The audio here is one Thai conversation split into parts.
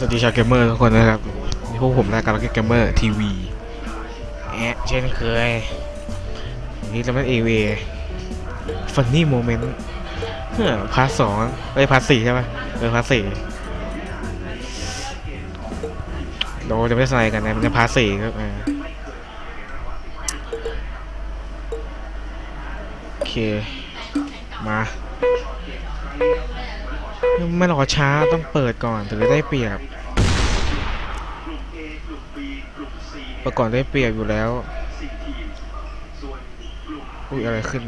สวัสดีชาวเกมเมอร์ทุกคนนะครับนี่พวกผมรายการล็อกเกมเมอร์ทีวีแอะเช่นเคยนนี้เราเป็นเอเวฟันนี่โมเมนต์เฮ้อพาร์ทสองเอ้ยพาร์ทสี่ใช่ปะเออพาร์ทสี่เราจะไม่ได้สไลด์กันนะมันจะพาร์ทสี่ครับโอเค มา ไม่รอช้าต้องเปิดก่อนถึงจะได้เปรียบเปิดก่อนได้เปรียบอยู่แล้วอุ้ยอะไรขึ้น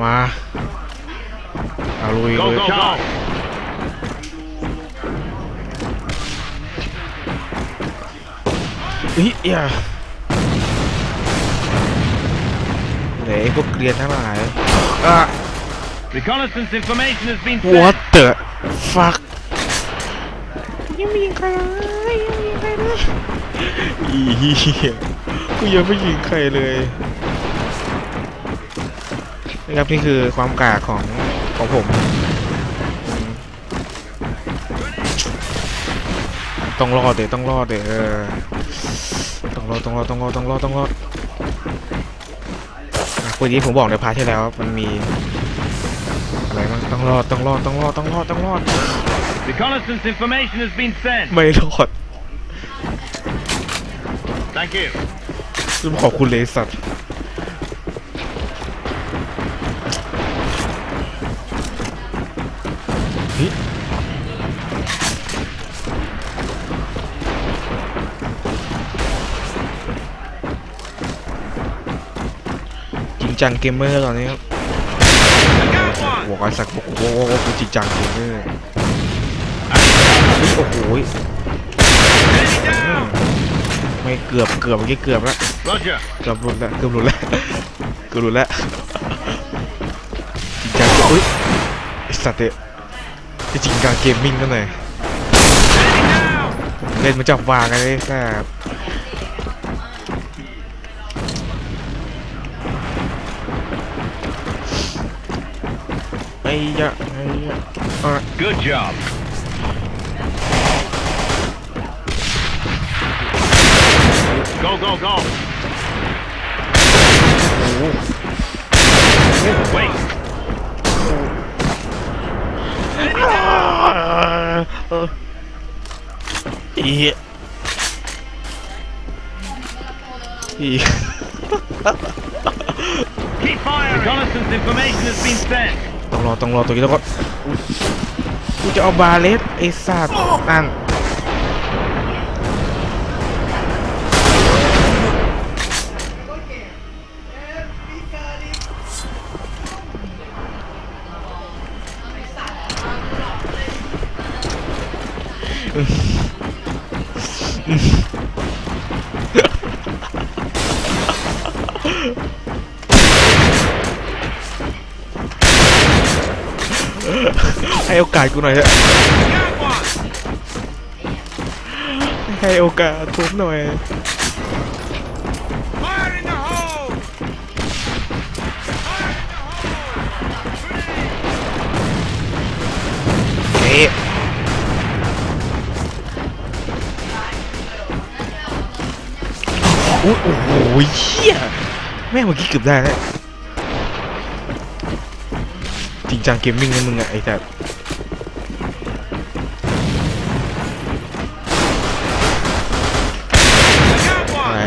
มา เอาลุย Go, ลุย go, go. เฮ้ยอย่าไหนไอ้พวกเกรียนทั้งหลายอะ Reconnaissance information has been what sent. the fuck ยังไม่ยิงใครเลยยังไม่ยิงใครเลยอีเหี้ยกูยังไม่ยิงใครเลยนะครับนี่คือความกากของ ของผมอืมต้องรอดเดี๋ยวต้องรอดเดี๋ยวเออต้องรอดต้องรอดต้องรอดต้องรอดต้องรอดอะเมื่อกี้ผมบอกในพาร์ทที่แล้วมันมีอะไรบ้างต้องรอดต้องรอดต้องรอดต้องรอดต้องรอด Reconnaissance information has been sent. ไม่รอด Thank you. ต้องขอบคุณเลยสัตว์ จริงจังเกมเมอร์ตอนนี้ครับ I got one. หัวกระสักบอกโอ้โหกูจริงจังเกมเมอร์เฮ้ยโอ้โห Enemy down. ไม่เกือบเกือบเมื่อกี้เกือบแล้ว Roger. เกือบหลุดแล้วเกือบหลุดแล้วเกือบหลุดแล้วจริงจังอุ้ยไอสัตว์เดะจริงจังเกมมิ่งกันหน่อย Enemy down. เล่นมาจับวางกันเลยแซ่บ yeah, yeah. All right. Good job. Go, go, go. Wait. Yeah. Yeah. Keep firing! Reconnaissance information has been sent. ต้องรอต้องรอตัวนี้แล้วก็อุ๊ยกูจะเอาบาเลสไอ้สัตว์นั่น ให้โอกาสกูหน่อยเถอะ Got one. ให้โอกาสทุบหน่อย Fire in the hole. เอ๊ะอุ๊ยโอ้โหเฮียแม่งเมื่อกี้เกือบได้แล้วจริงจังเกมมิ่งนะมึงอะไอ้สัต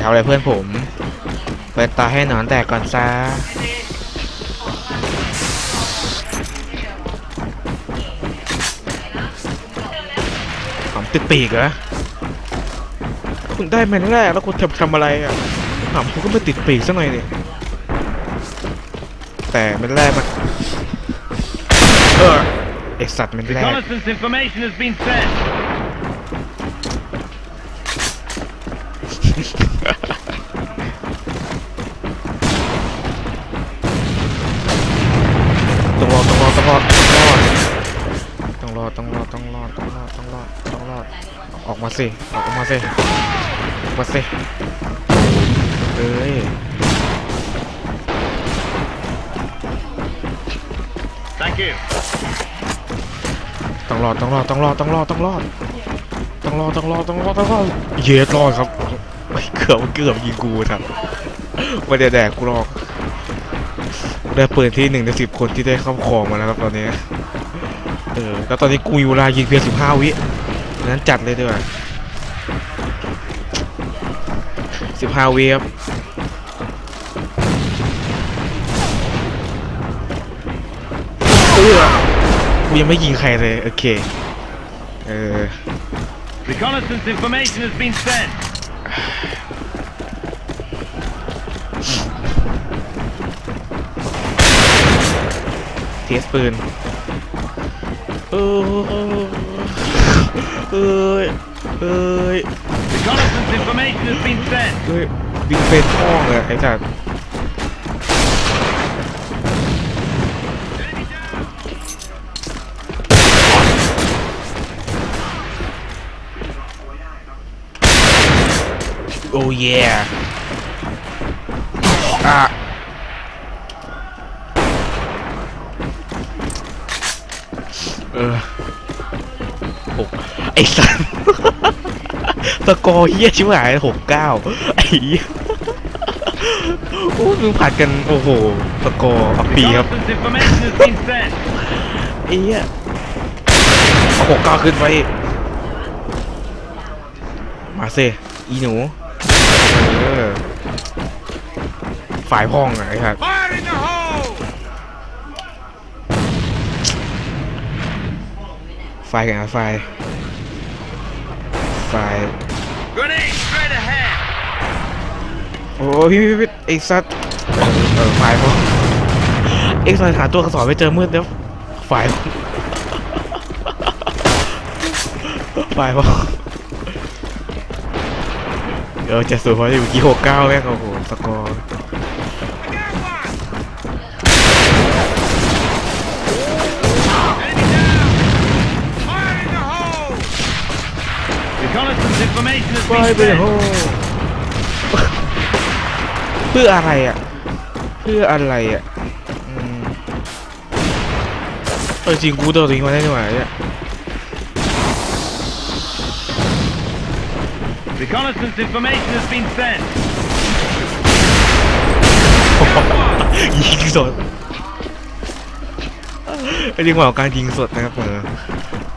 ำอะไรเพื่อนผม เปิดตาให้หนอนแตกก่อนซะหอมติดปีกเหรอ คุณได้แมนแรกแล้วคุณทำทำอะไรอะหอมคุณก็ไม่ติดปีกสักหน่อยนี่แต่แมนแรกมันเออไอสัตว์แมนแรก สิออกมาสิออกมาสิเอ้ย Thank you. ต้องรอดต้องรอดต้องรอดต้องรอดต้องรอดต้องรอดต้องรอดต้องรอดต้องรอดเย็ดรอดครับไม่เกือบเกือบยิงกูครับไม่ได้แดกกูหรอกได้ปืนที่หนึ่งในสิบคนที่ได้เข้าครองมาแล้วครับตอนนี้เออแล้วตอนนี้กูมีเวลายิงเพียงสิบห้าวินั้นจัดเลยด้วย สิบห้าวิครับเออกูยังไม่ยิงใครเลย โอเค เออ Reconnaissance information has been sent. เทสปืนเออเอ้ยเอ้ย Reconnaissance information has been sent. เอ้ยบินเป็นห้องเลยไอ้สัตว์โอ้ยอะเออหกไอ้สัตว์ สกอร์เฮียชิบหายหกเก้าไอ้เหี้ยโอ้มึงผัดกันโอ้โหสกอร์อัปปีครับ This information has been sent. ไอ้เหี้ยเอาหกเก้าขึ้นไปมาสิอีหนูเออฝ่ายพ้องอะไอ้ครับ Fire in the hole! ไฟกันนะไฟไฟ Grenade straight ahead. โอ้พี่พี่พี่ไอ้สัตว์เออฝ่ายเขาเอ็กซ์ลอยหาตัวกระสอบไปเจอมืดแล้วฝ่ายฝ่ายเขาเออจะสูงเพราะอยู่กี่หกเก้าแม่งโอ้โหสกอร์ ไป been ไปโฮ sent. เพื่ออะไรอะ เพื่ออะไรอะอืมเออจริงกูตัวจริงมาได้ด้วยเนี่ย Reconnaissance information has been sent. ยิงสดเรียกว่าการยิงสดนะครับเออเอ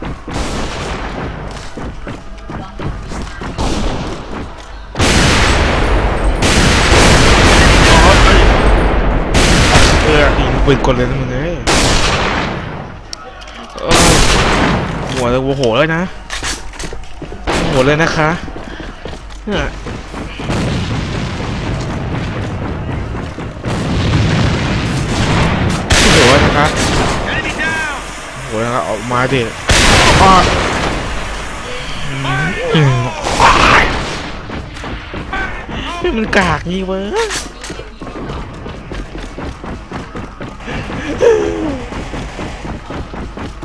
ปืนกลเลยนะมึงเอ้ยเอ้ยหัวเลยหัวโหเลยนะหัวเลยนะคะเนี่ยหัวนะคะโหัวนะคะออกมาดิอ้ออืมเฮ้ยมันกากงี้เว้ย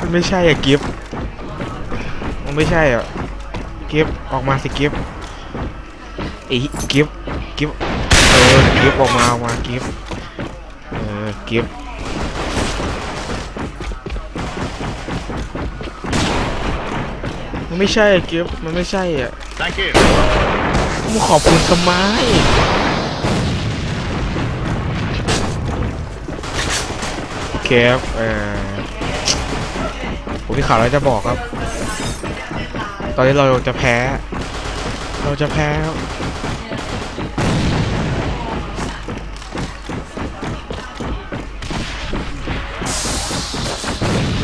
มันไม่ใช่อะกิฟต์มันไม่ใช่อะกิฟต์ออกมาสิกิฟต์ไอ้กิฟต์กิฟต์เออกิฟต์ออกมาออกมากิฟต์เออกิฟต์มันไม่ใช่อะกิฟต์มันไม่ใช่อะ Thank you. มึงขอบคุณทำไมโอเคครับเอ่อผ มีข่าวอะไรจะบอกครับ ตอนนี้เราจะแพ้ เราจะแพ้ครับ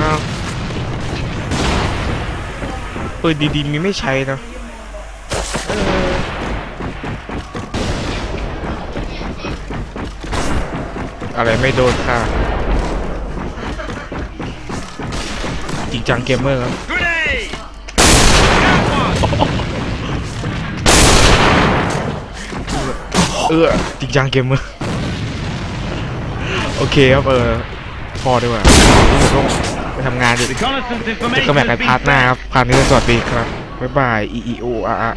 อ้าวปืนดีๆมีไม่ใช้นะอะไรไม่โดนค่ะ งจังเกมเมอร์ครับเออจริงจังเกมเมอร์โอเคครับเออพอดีกว่าลงไปทำงานอยู่ Reconnaissance เจอกันแบบกันพาร์ทหน้าครับพาร์ทนี้สวัสดีครับบ๊ายบาย E E O R R